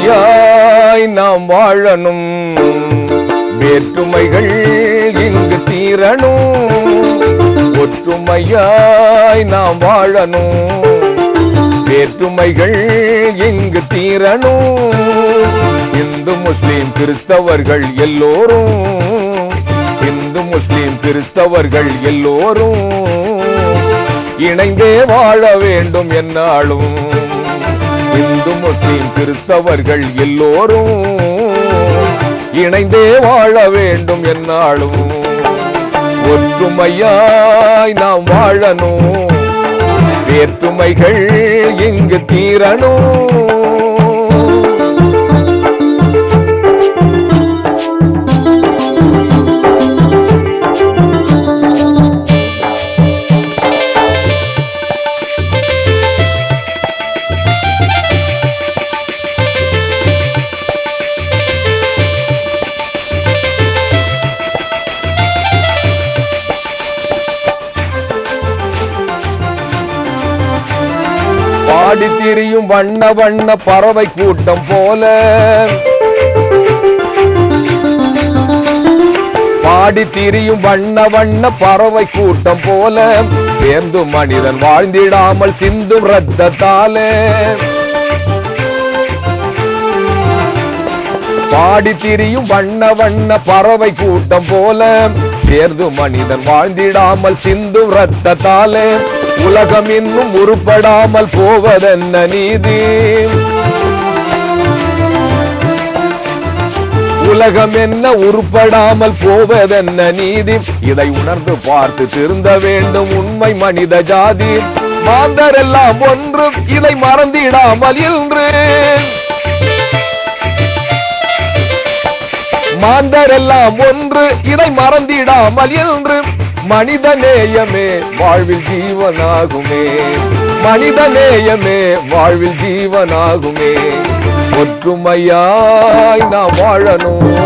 ஒற்றுமையாய் நாம் வாழணும். வேற்றுமைகள் இங்கு தீரணும். ஒற்றுமையாய் நாம் வாழணும். வேற்றுமைகள் இங்கு தீரணும். இந்து முஸ்லீம் கிறிஸ்தவர்கள் எல்லோரும். இந்து முஸ்லீம் கிறிஸ்தவர்கள் எல்லோரும் இணைந்தே வாழ வேண்டும் என்னாலும். இந்து முஸ்லிம் கிறிஸ்தவர்கள் எல்லோரும் இணைந்தே வாழ வேண்டும் என்னாலும். ஒற்றுமையாய் நாம் வாழணும். வேற்றுமைகள் இங்கு தீரணும். ஆடி திரியும் வண்ண வண்ண பறவை கூட்டம் போல. பாடி திரியும் வண்ண வண்ண பறவை கூட்டம் போல. சேர்ந்து மனிதன் வாழ்ந்திடாமல் சிந்தும் ரத்தத்தாலே பாடி திரியும் வண்ண வண்ண பறவை கூட்டம் போல. சேர்ந்து மனிதன் வாழ்ந்திடாமல் சிந்தும் ரத்தத்தாலே உலகம் இன்னும் உருப்படாமல் போவதென்ன நீதி? உலகம் என்ன உருப்படாமல் போவதென்ன நீதி? இதை உணர்ந்து பார்த்து திருந்த வேண்டும் உண்மை மனித ஜாதி. மாந்தர் எல்லாம் ஒன்று இதை மறந்திடாமல் இன்று. மாந்தர் எல்லாம் ஒன்று இதை மறந்திடாமல் என்று மனித நேயமே வாழ்வில் ஜீவனாகுமே. மனித நேயமே வாழ்வில் ஜீவனாகுமே. ஒற்றுமையாய் நாம் வாழணும்.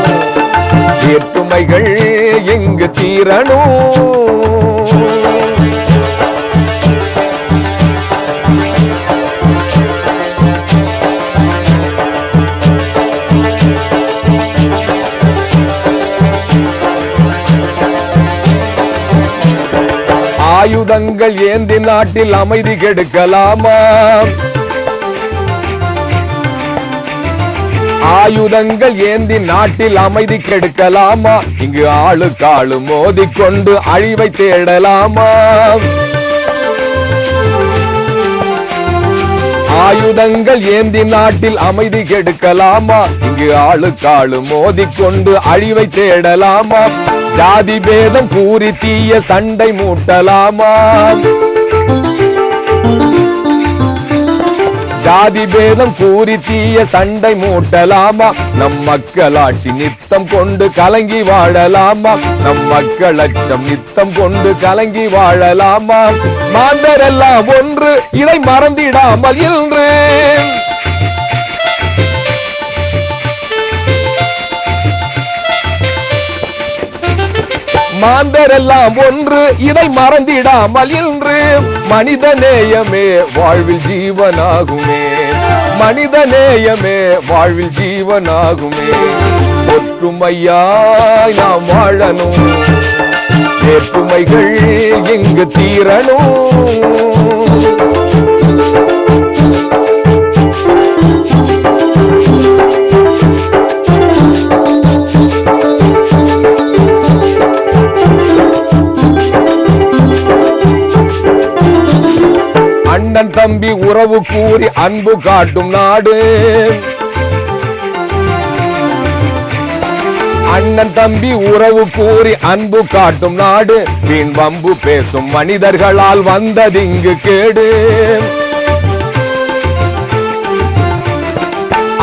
வேற்றுமைகள் எங்கு தீரணும்? ஆயுதங்கள் ஏந்தி நாட்டில் அமைதி கெடுக்கலாமா? ஆயுதங்கள் ஏந்தி நாட்டில் அமைதி கெடுக்கலாமா? இங்கு ஆளுக்காளு மோதிக்கொண்டு அழிவை தேடலாமா? ஆயுதங்கள் ஏந்தி நாட்டில் அமைதி கெடுக்கலாமா? இங்கு ஆளுக்காளு மோதிக்கொண்டு அழிவை தேடலாமா? ஜாதி பேதம் கூறி தீய சண்டை மூட்டலாமா? ஜாதி பேதம் கூறி தீய சண்டை மூட்டலாமா? நம் மக்களாட்சி நித்தம் கொண்டு கலங்கி வாழலாமா? நம் மக்கள் அச்சம் நித்தம் கொண்டு கலங்கி வாழலாமா? மாந்தரெல்லாம் ஒன்று இதை மறந்திடாமல் இன்று. மாந்தரெல்லாம் ஒன்று இதை மறந்திடாமல் இன்று. மனித நேயமே வாழ்வில் ஜீவனாகுமே. மனித நேயமே வாழ்வில் ஜீவனாகுமே. ஒற்றுமையாய் நாம் வாழணும். வேற்றுமைகள் இங்கு தீரணும். தம்பி உறவு கூறி அன்பு காட்டும் நாடு. அண்ணன் தம்பி உறவு கூறி அன்பு காட்டும் நாடு. வீண் வம்பு பேசும் மனிதர்களால் வந்ததிங்கு கேடு.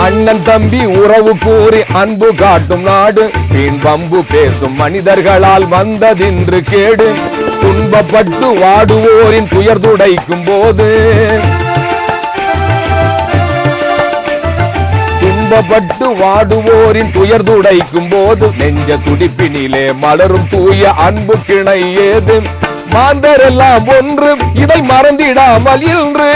அண்ணன் தம்பி உறவு கூறி அன்பு காட்டும் நாடு. வீண் பம்பு பேசும் மனிதர்களால் வந்ததின்று கேடு. துன்பப்பட்டு வாடுவோரின் துயர் துடைக்கும் போது. துன்பப்பட்டு வாடுவோரின் துயர் துடைக்கும் போது. நெஞ்ச துடிப்பினிலே மலரும் தூய அன்பு கிணை ஏது. மாந்தரெல்லாம் ஒன்று இதை மறந்திடாமல் இன்று.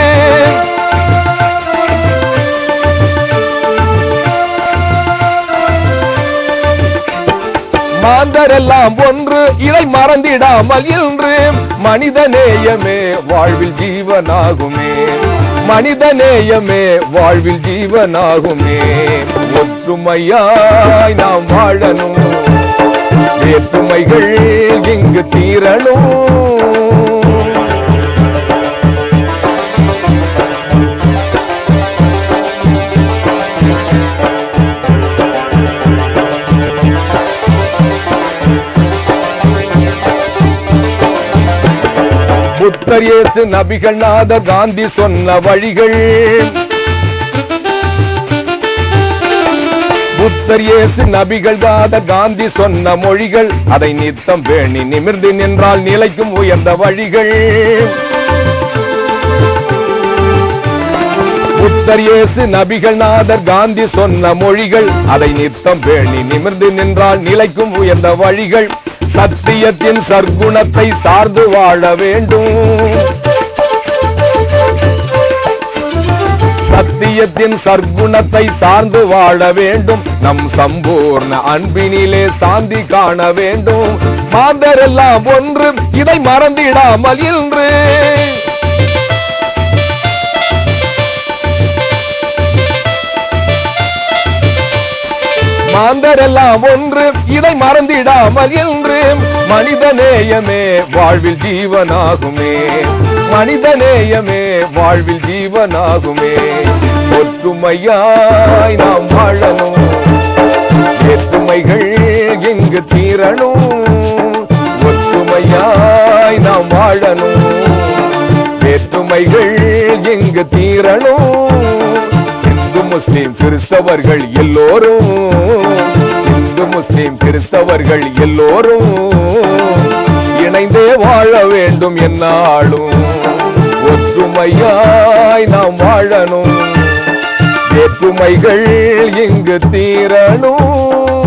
மாந்தரெல்லாம் ஒன்று இதை மறந்திடாமல் இன்று. மனித நேயமே வாழ்வில் ஜீவனாகுமே. மனித நேயமே வாழ்வில் ஜீவனாகுமே. ஒற்றுமையாய் நாம் வாழணும். வேற்றுமைகள் இங்கு தீரணும். புத்தர் ஏசு நபிகள் நாதர் காந்தி சொன்ன வழிகள். புத்தர் ஏசு நபிகள் நாதர் காந்தி சொன்ன மொழிகள். அதை நித்தம் பேணி நிமிர்ந்து நின்றால் நிலைக்கும் உயர்ந்த வழிகள். புத்தர் இயேசு நபிகள் நாதர் காந்தி சொன்ன மொழிகள். அதை நித்தம் பேணி நிமிர்ந்து நின்றால் நிலைக்கும் உயர்ந்த வழிகள். சத்தியத்தின் சர்க்குணத்தை சார்ந்து வாழ வேண்டும். சத்தியத்தின் சர்க்குணத்தை சார்ந்து வாழ வேண்டும். நம் சம்பூர்ண அன்பினிலே சாந்தி காண வேண்டும். மாந்தரெல்லாம் ஒன்று இதை மறந்திடாமல் இன்று. மாந்தரெல்லாம் ஒன்று இதை மறந்திடாமல் என்று மனிதநேயமே வாழ்வில் ஜீவனாகுமே. மனிதநேயமே வாழ்வில் ஜீவனாகுமே. ஒற்றுமையாய் நாம் வாழணும் வேற்றுமைகள் எங்கு தீரணும்? ஒற்றுமையாய் நாம் வாழணும். வேற்றுமைகள் எங்கு தீரணும்? இந்து முஸ்லிம் கிறிஸ்தவர்கள் எல்லோரும். இந்து முஸ்லிம் கிறிஸ்தவர்கள் எல்லோரும் இணைந்தே வாழ வேண்டும் என்னாலும். ஒற்றுமையாய் நாம் வாழணும். சுமைகள் இங்கு தீரணும்.